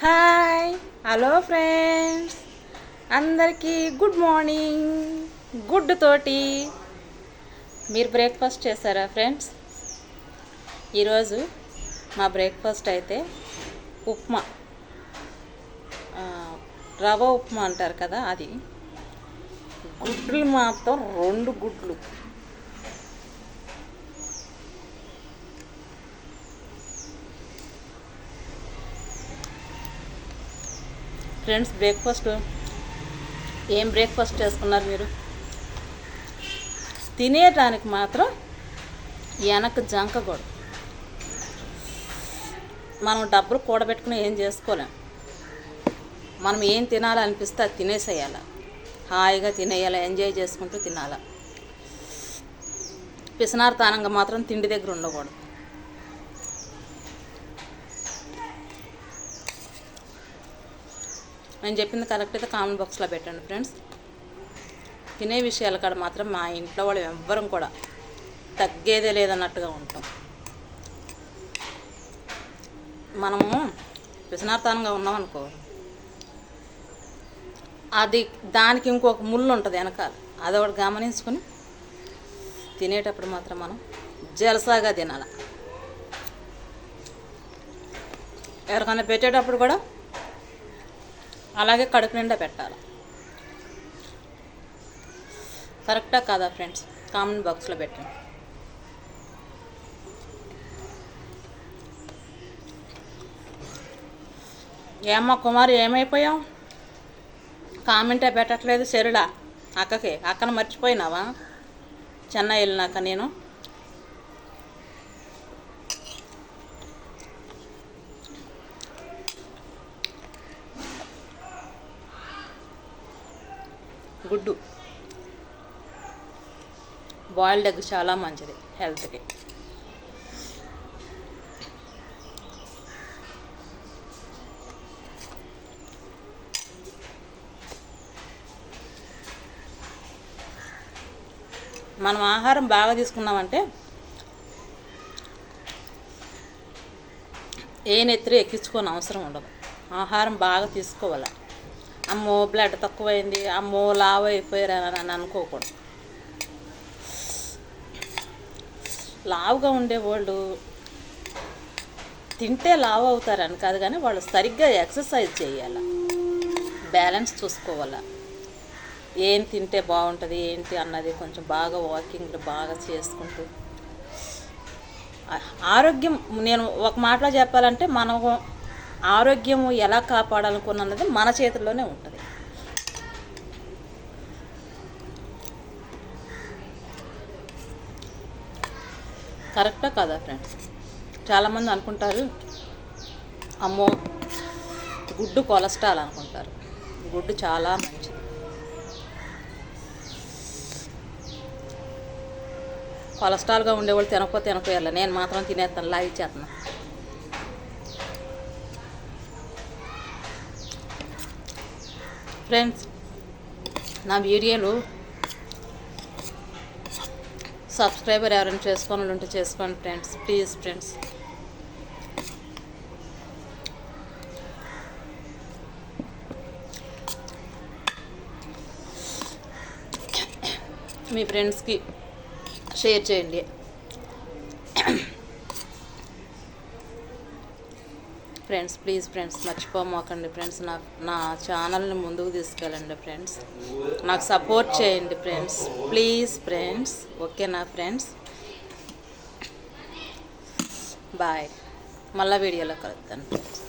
Hi hello friends. అందరికీ good morning. Good తోటి. మీరు బ్రేక్ఫాస్ట్ చేశారా ఫ్రెండ్స్? ఈరోజు మా బ్రేక్ఫాస్ట్ అయితే ఉప్మా. రవ ఉప్మా అంటారు కదా అది. గుడ్లు మాత్రం రెండు గుడ్లు. Friends breakfast. ఏం బ్రేక్ఫాస్ట్ చేసుకున్నారు మీరు? తినేటానికి మాత్రం వెనక జంకకూడదు మనం డబ్బులు కూడబెట్టుకుని ఏం చేసుకోలేం. మనం ఏం తినాలనిపిస్తే అది తినేసేయాలి. హాయిగా తినేయాలి ఎంజాయ్ చేసుకుంటూ తినాలి. పిసనార్తానంగా మాత్రం తిండి దగ్గర ఉండకూడదు. నేను చెప్పింది కరెక్ట్ అయితే కామెంట్ బాక్స్లో పెట్టండి ఫ్రెండ్స్ తినే విషయాల కాడ మాత్రం మా ఇంట్లో వాళ్ళు ఎవ్వరం కూడా తగ్గేదే లేదన్నట్టుగా ఉంటాం. మనము పిసనార్థానంగా ఉన్నామనుకో అది దానికి ఇంకొక ముళ్ళు ఉంటుంది వెనకాల. అది ఒకటి గమనించుకొని తినేటప్పుడు మాత్రం మనం జలసాగా తినాలి. ఎవరికైనా పెట్టేటప్పుడు కూడా అలాగే కడుపు నిండా పెట్టాలి. కరెక్టా కాదా ఫ్రెండ్స్? కామెంట్ బాక్స్లో పెట్టండి. ఏమ్మా కుమారి ఏమైపోయావు? కామెంటే పెట్టట్లేదు శరుడా అక్కకి అక్కను మర్చిపోయినావా? చెన్నై వెళ్ళినాక నేను. గుడ్డు. బాయిల్డ్ ఎగ్ చాలా మంచిది హెల్త్కి మనం ఆహారం బాగా తీసుకున్నామంటే ఏ నెత్తిరి ఎక్కించుకోని అవసరం ఉండదు. ఆహారం బాగా తీసుకోవాలి? అమ్మో బ్లడ్ తక్కువైంది అమ్మో లావ్ అయిపోయారు అని అనుకోకూడదు. లావుగా ఉండేవాళ్ళు తింటే లావ్ అవుతారని కాదు కానీ వాళ్ళు సరిగ్గా ఎక్సర్సైజ్ చేయాలి. బ్యాలెన్స్ చూసుకోవాలి. ఏం తింటే బాగుంటుంది ఏంటి అన్నది కొంచెం బాగా వాకింగ్ బాగా చేసుకుంటూ. ఆరోగ్యం నేను ఒక మాటలో చెప్పాలంటే మనం ఆరోగ్యం ఎలా కాపాడాలనుకున్నది మన చేతుల్లోనే ఉంటుంది. కరెక్టా కాదా ఫ్రెండ్స్? చాలామంది అనుకుంటారు అమ్మో గుడ్డు కొలెస్ట్రాల్ అనుకుంటారు. గుడ్డు చాలా మంచిది. కొలెస్ట్రాల్గా ఉండేవాళ్ళు తినకపోతే తినకపోయారు నేను మాత్రం తినేస్తాను లాగిచ్చేస్తాను ఫ్రెండ్స్ నా వీడియోలు సబ్స్క్రైబర్ ఎవరైనా చేసుకోని ఉంటే చేసుకోండి ఫ్రెండ్స్. Please friends. మీ ఫ్రెండ్స్కి షేర్ చేయండి. ఫ్రెండ్స్ ప్లీజ్ ఫ్రెండ్స్ మర్చిపోమాకండి ఫ్రెండ్స్ నా నా ఛానల్ని ముందుకు తీసుకెళ్ళండి ఫ్రెండ్స్. నాకు సపోర్ట్ చేయండి ఫ్రెండ్స్. ప్లీజ్ ఫ్రెండ్స్ ఓకేనా ఫ్రెండ్స్? బాయ్. మళ్ళీ వీడియోలో కలుద్దాను ఫ్రెండ్స్